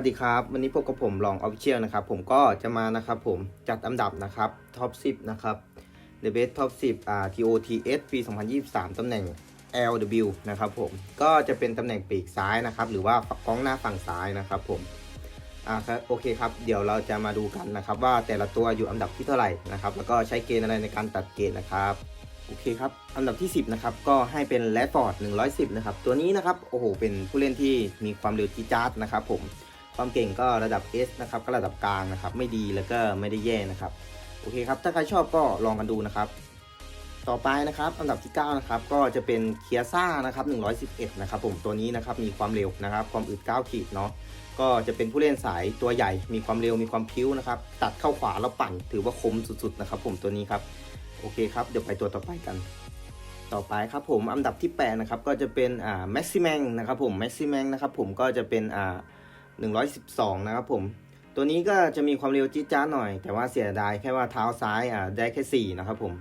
วัสดีครับ วันนี้พบกับผมลองออฟฟิเชียลนะครับ ผมก็จะมานะครับผมจัดอันดับนะครับท็อป 10 นะครับ The Best Top 10อ่า TOTS ปี 2023 ตำแหน่ง LW นะครับผมก็จะเป็นตำแหน่งปีกซ้ายนะครับ หรือว่ากองหน้าฝั่งซ้ายนะครับผมอ่าครับโอเคครับ เดี๋ยวเราจะมาดูกันนะครับ ว่าแต่ละตัวอยู่อันดับที่เท่าไหร่นะครับ แล้วก็ใช้เกณฑ์อะไรในการตัดเกณฑ์นะครับโอเคครับ อันดับที่ 10 นะครับ ก็ให้เป็นแรดฟอร์ด110 นะครับ ตัวนี้นะครับ โอ้โห เป็นผู้เล่นที่มีความเร็วจีดจาร์ดนะครับผม ความเก่งก็ระดับ S นะครับก็ระดับกลางนะครับ ไม่ดีแล้วก็ไม่ได้แย่นะครับโอเคครับ ถ้าใครชอบก็ลองกันดูนะครับ ต่อไปนะครับอันดับที่ 9 นะครับ ก็จะเป็นเคียซ่านะครับ111 นะครับ ผมตัวนี้นะครับมีความเร็วนะครับ ความอึด9ขีดเนาะก็จะเป็นผู้เล่นสายตัวใหญ่ มีความเร็วมีความพิ้วนะครับ ตัดเข้าขวาแล้วปั่น ถือว่าคมสุดๆนะครับผมตัวนี้ครับโอเคครับเดี๋ยวไปตัวต่อไปกัน ต่อไปครับผมอันดับที่8นะครับก็จะเป็นอ่าแม็กซิแมงนะครับผมแม็กซิแมงนะครับผมก็จะเป็นอ่า 112 นะครับผม ตัวนี้ก็จะมีความเร็วจี๊ดจ้าหน่อย แต่ว่าเสียดายแค่ว่าเท้าซ้ายอะได้แค่ 4 นะครับผม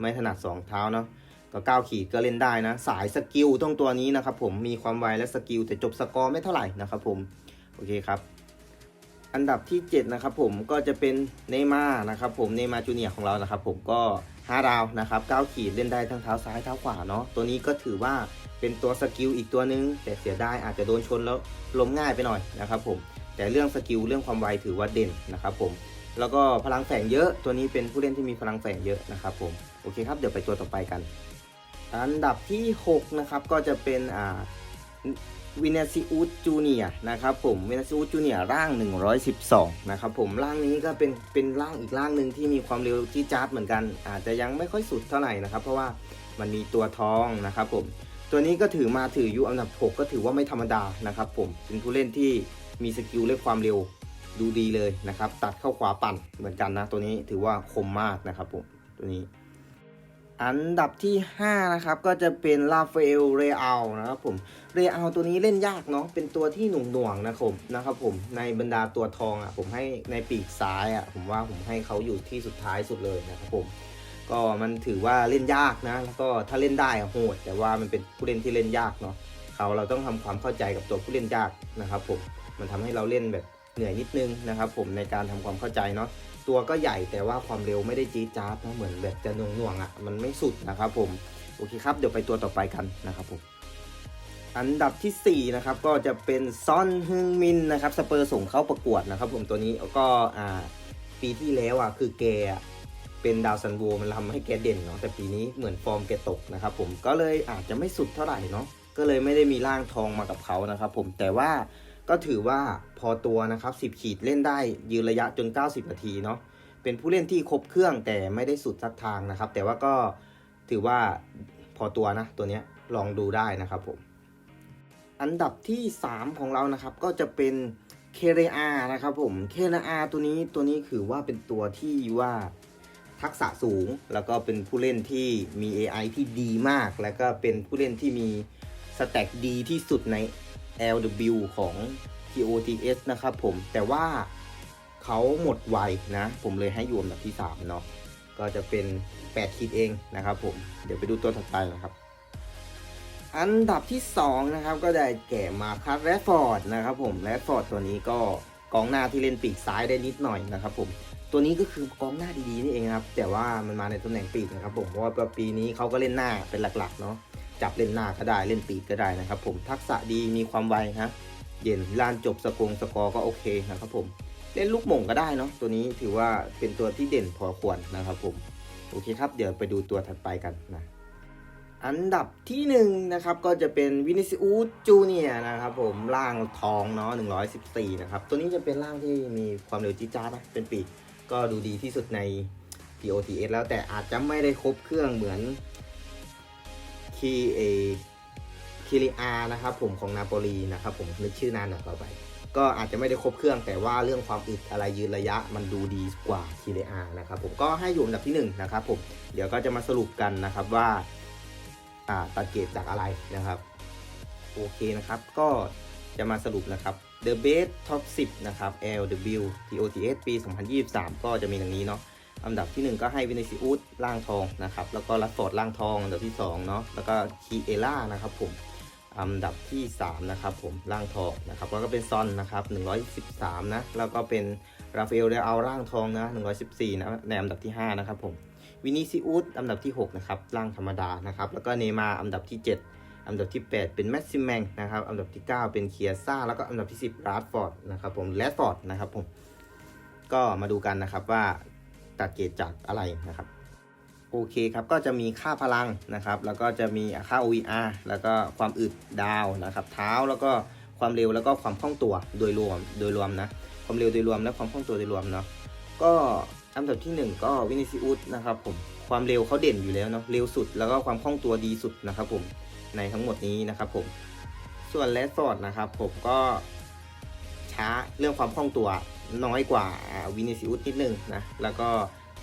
ไม่ถนัด 2 เท้าเนาะ ก็ 9 ขีดก็เล่นได้นะ สายสกิลต้องตัวนี้นะครับผม มีความไวและสกิลแต่จบสกอร์ไม่เท่าไหร่นะครับผม โอเคครับ อันดับที่ 7 นะครับผมก็จะเป็นเนย์มานะครับผมเนย์มาจูเนียของเรานะครับผมก็5ดาวนะครับ9ขีดเล่นได้ทั้งเท้าซ้ายเท้าขวาเนาะตัวนี้ก็ถือว่าเป็นตัวสกิลอีกตัวนึง แต่เสียดายอาจจะโดนชนแล้วล้มง่ายไปหน่อยนะครับผมแต่เรื่องสกิลเรื่องความไวถือว่าเด่นนะครับผมแล้วก็พลังแฝงเยอะตัวนี้เป็นผู้เล่นที่มีพลังแฝงเยอะนะครับผมโอเคครับเดี๋ยวไปตัวต่อไปกัน อันดับที่ 6 นะครับก็จะเป็นอ่า วินาซิอุสจูเนียนะครับผมวินาซิอุสจูเนียร่าง 112 นะครับผมร่างนี้ก็เป็นเป็นร่างอีกร่างหนึ่งที่มีความเร็วที่จาร์ดเหมือนกัน อาจจะยังไม่ค่อยสุดเท่าไหร่นะครับ เพราะว่ามันมีตัวทองนะครับผมตัวนี้ก็ถือมาถืออยู่อันดับ 6 ก็ถือว่าไม่ธรรมดานะครับผมเป็นผู้เล่นที่มีสกิลและความเร็วดูดีเลยนะครับ ตัดเข้าขวาปั่นเหมือนกันนะ ตัวนี้ถือว่าคมมากนะครับผมตัวนี้ อันดับที่ 5 นะครับ ก็จะเป็นลาฟาเอลเรอัลนะครับผมเรอัลตัวนี้เล่นยากเนาะเป็นตัวที่หน่วงหน่วงนะครับนะครับผมในบรรดาตัวทองอะผมให้ในปีกซ้ายอะผมว่าผมให้เขาอยู่ที่สุดท้ายสุดเลยนะครับผมก็มันถือว่าเล่นยากนะ แล้วก็ถ้าเล่นได้อะโหดแต่ว่ามันเป็นผู้เล่นที่เล่นยากเนาะเขาเราต้องทำความเข้าใจกับตัวผู้เล่นยากนะครับผมมันทำให้เราเล่นแบบ เหนื่อยนิดนึงนะครับ ผมในการทำความเข้าใจเนาะตัวก็ใหญ่แต่ว่าความเร็วไม่ได้จี๊ดจ๊าดนะเหมือนแบบจะน่วงน่วงๆอะมันไม่สุดนะครับผมโอเคครับเดี๋ยวไปตัวต่อไปกันนะครับผมอันดับทีสี่4นะครับก็จะเป็นซอนฮึงมินนะครับสเปอร์ส่งเข้าประกวดนะครับ ผมตัวนี้ก็อ่าปีที่แล้วอะคือแกเป็นดาวซันโวมันทำให้แกเด่นเนาะแต่ปีนี้เหมือนฟอร์มแกตกนะครับผมก็เลยอาจจะไม่สุดเท่าไหร่เนาะก็เลยไม่ได้มีร่างทองมากับเขานะครับผมแต่ว่าก็ถือว่า พอตัวนะครับ 10 ขีดเล่นได้ยืนระยะจน 90 นาทีเนาะเป็นผู้เล่นที่ครบเครื่องแต่ไม่ได้สุดสักทางนะครับ แต่ว่าก็ถือว่าพอตัวนะ ตัวนี้ลองดูได้นะครับผมอันดับที่ 3 ของเรานะครับ ก็จะเป็นเคเรอานะครับผมเคเรอาตัวนี้ตัวนี้ถือว่าเป็นตัวที่ว่าทักษะสูง แล้วก็เป็นผู้เล่นที่มี AI ที่ดีมาก แล้วก็เป็นผู้เล่นที่มีสแต็กดีที่สุดใน LW ของ TOTS นะครับผมแต่ว่าเขาหมดไวนะ ผมเลยให้อยู่อันดับที่3เนาะก็จะเป็น 8 ขีดเองนะครับผมเดี๋ยวไปดูตัวถัดไปนะครับ อันดับที่ 2 นะครับ ก็ได้แก่มาคัสแรดฟอร์ดนะครับผมแรดฟอร์ดตัวนี้ก็กองหน้าที่เล่นปีกซ้ายได้นิดหน่อยนะครับผมตัวนี้ก็คือกองหน้าดีๆนี่เองครับ แต่ว่ามันมาในตำแหน่งปีกนะครับผมเพราะว่าปีนี้เขาก็เล่นหน้าเป็นหลักๆเนาะจับเล่นหน้าก็ได้เล่นปีกก็ได้นะครับผมทักษะดีมีความไวฮะ เย็นลานจบสกงสกอก็โอเคนะครับผมเล่นลูกหม่งก็ได้เนาะตัวนี้ถือว่าเป็นตัวที่เด่นพอควรนะครับผมโอเคครับ เดี๋ยวไปดูตัวถัดไปกันนะอันดับที่หนึ่งนะครับก็จะเป็นวินิซิอุสจูเนียนะครับผมร่างทองเนาะ114 นะครับ ตัวนี้จะเป็นร่างที่มีความเร็วจี๊ดจ้าดนะเป็นปีกก็ดูดีที่สุดใน POTS แล้วแต่อาจจะไม่ได้ครบเครื่องเหมือนคีเอ คิริอานะครับผมของนาโปลีนะครับผมนึกชื่อนานหน่อยต่อไป ก็อาจจะไม่ได้ครบเครื่องแต่ว่าเรื่องความอึดอะไรยืนระยะมันดูดีกว่าคิริอานะครับผมก็ให้อยู่อันดับที่1นะครับผมเดี๋ยวก็จะมาสรุปกันนะครับว่าตัดเกรดจากอะไรนะครับโอเคนะครับก็จะมาสรุปนะครับ The Best Top 10 นะครับ LW TOTS ปี 2023 ก็จะมีอย่างนี้เนาะอันดับที่ 1 ก็ให้วินิซิอุสล่างทองนะครับ แล้วก็ลัสฟอร์ดล่างทอง อันดับที่2เนาะแล้วก็คีเอล่านะครับผม อันดับที่ 3 นะครับผมร่างทองนะครับแล้วก็เป็นซอนนะครับ 113 นะ แล้วก็เป็นราฟาเอลเดอาร่างทองนะ 114 นะในอันดับที่ 5 นะครับผมวินิซิอุสอันดับที่ 6 นะครับ ร่างธรรมดานะครับ แล้วก็เนย์มาอันดับที่ 7 อันดับที่ 8 เป็นแมสซิแมงนะครับอันดับที่ 9 เป็นเคียซ่าแล้วก็อันดับที่ 10ราดฟอร์ดนะครับผมแรดฟอร์ดนะครับผมก็มาดูกันนะครับว่าตัดเกรดจากอะไรนะครับ โอเคครับ ก็จะมีค่าพลังนะครับ แล้วก็จะมีค่า OER แล้วก็ความอึดดาวนะครับ เท้าแล้วก็ความเร็วแล้วก็ความคล่องตัวโดยรวมโดยรวมนะ ความเร็วโดยรวมและความคล่องตัวโดยรวมเนาะ ก็อันดับที่ 1 ก็วินิซิอุสนะครับผม ความเร็วเขาเด่นอยู่แล้วเนาะ เร็วสุดแล้วก็ความคล่องตัวดีสุดนะครับผม ในทั้งหมดนี้นะครับผม ส่วนแรดฟอดนะครับผมก็ช้าเรื่องความคล่องตัวน้อยกว่าวินิซิอุสนิดนึงนะ แล้วก็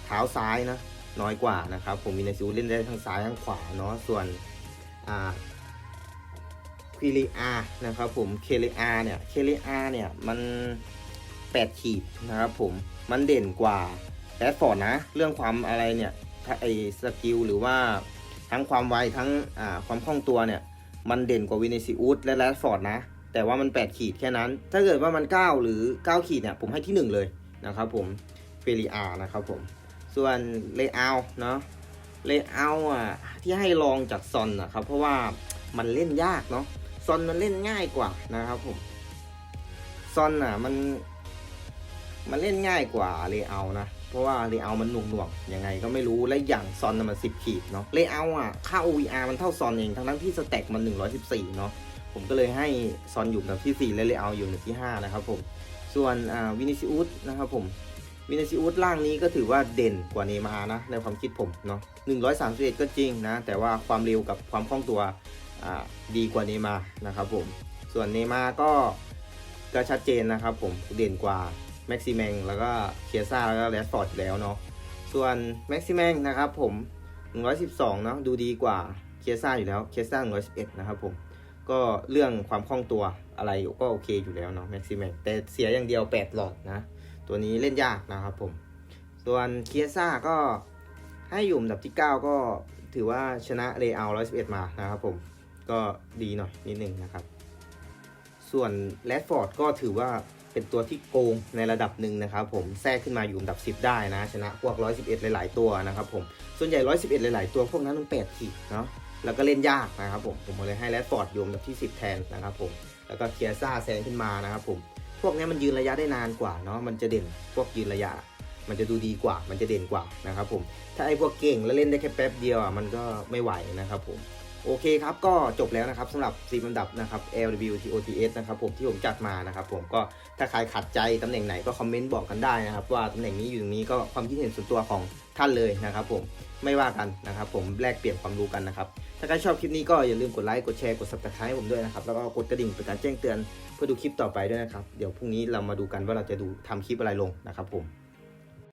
เท้าซ้ายนะ น้อยกว่านะครับ ผมวินาซิอุสเล่นได้ทั้งซ้ายทั้งขวาเนาะส่วนควิลิอานะครับผมเคลิอาเนี่ยเคลิอาเนี่ยมัน8ขีดนะครับผมมันเด่นกว่าแรดฟอร์ดนะ เรื่องความอะไรเนี่ยถ้าไอสกิลหรือว่าทั้งความไวทั้งความคล่องตัวเนี่ย มันเด่นกว่าวินิซิอุสและแรดฟอร์ดนะ แต่ว่ามัน 8 ขีดแค่นั้น ถ้าเกิดว่ามัน 9 หรือ 9 ขีดเนี่ย ผมให้ที่ 1 เลยนะครับผมเฟลิอานะครับผม ส่วนเลเยอร์เนาะเลเยอร์อะที่ให้ลองจากซอนนะครับ เพราะว่ามันเล่นยากเนาะซอนมันเล่นง่ายกว่านะครับผมซอนอะมันมันเล่นง่ายกว่าเลเยอร์นะ เพราะว่าเลเยอร์มันหน่วงหน่วงยังไงก็ไม่รู้ และอย่างซอนมันสิบขีดเนาะ เลเยอร์อะ ค่า OVR มันเท่าซอนเอง ทั้งทั้งที่สแต็กมัน114เนาะ ผมก็เลยให้ซอนอยู่อันดับที่4และเลเยอร์อยู่อันดับที่5นะครับผม ส่วนวินิซิอุสนะครับผม วินาซิอุสล่างนี้ก็ถือว่าเด่นกว่าเนมานะ ในความคิดผมเนาะ131 ก็จริงนะ แต่ว่าความเร็วกับความคล่องตัวดีกว่าเนมานะครับผม ส่วนเนมาก็ก็ชัดเจนนะครับผมเด่นกว่าแม็กซิแมงแล้วก็เคียซ่าแล้วก็แรดฟอร์ดแล้วเนาะส่วนแม็กซิแมงนะครับผม 112 เนาะดูดีกว่าเคียซ่าอยู่แล้วเคียซ่า111 นะครับผมก็เรื่องความคล่องตัวอะไรก็โอเคอยู่แล้วเนาะแม็กซิแมงแต่เสียอย่างเดียว 8 หลอดนะ ตัวนี้เล่นยากนะครับผม ส่วนเคียซ่าก็ให้อยู่อันดับที่ 9 ก็ถือว่าชนะเรอัล111มานะครับผม ก็ดีหน่อยนิดนึงนะครับ ส่วนแรดฟอร์ดก็ถือว่าเป็นตัวที่โกงในระดับหนึ่งนะครับผม แทรกขึ้นมาอยู่อันดับ 10 ได้นะ ชนะพวก 111 หลาย ๆ ตัวนะครับผม ส่วนใหญ่ 111 หลาย ๆ ตัวพวกนั้นมัน8ขีดเนาะ แล้วก็เล่นยากนะครับผม ผมเลยให้แรดฟอร์ดอยู่อันดับที่ 10 แทนนะครับผม แล้วก็เคียซ่าแซงขึ้นมานะครับผม พวกนี้มันยืนระยะได้นานกว่าเนาะมันจะเด่นพวกยืนระยะ มันจะดูดีกว่า มันจะเด่นกว่านะครับผมถ้าไอ้พวกเก่งแล้วเล่นได้แค่แป๊บเดียวอะมันก็ไม่ไหวนะครับผม โอเคครับ ก็จบแล้วนะครับสำหรับ4ลำดับนะครับ LW TOTS นะครับผมที่ผมจัดมานะครับผมก็ถ้าใครขัดใจตำแหน่งไหนก็คอมเมนต์บอกกันได้นะครับ ว่าตำแหน่งนี้อยู่ตรงนี้ก็ความคิดเห็นส่วนตัวของท่านเลยนะครับผมไม่ว่ากันนะครับ ผมแลกเปลี่ยนความรู้กันนะครับถ้าใครชอบคลิปนี้ก็อย่าลืมกดไลค์กดแชร์กด subscribe ให้ผมด้วยนะครับแล้วก็กดกระดิ่งเป็นการแจ้งเตือนเพื่อดูคลิปต่อไปด้วยนะครับ เดี๋ยวพรุ่งนี้เรามาดูกันว่าเราจะดูทำคลิปอะไรลงนะครับผม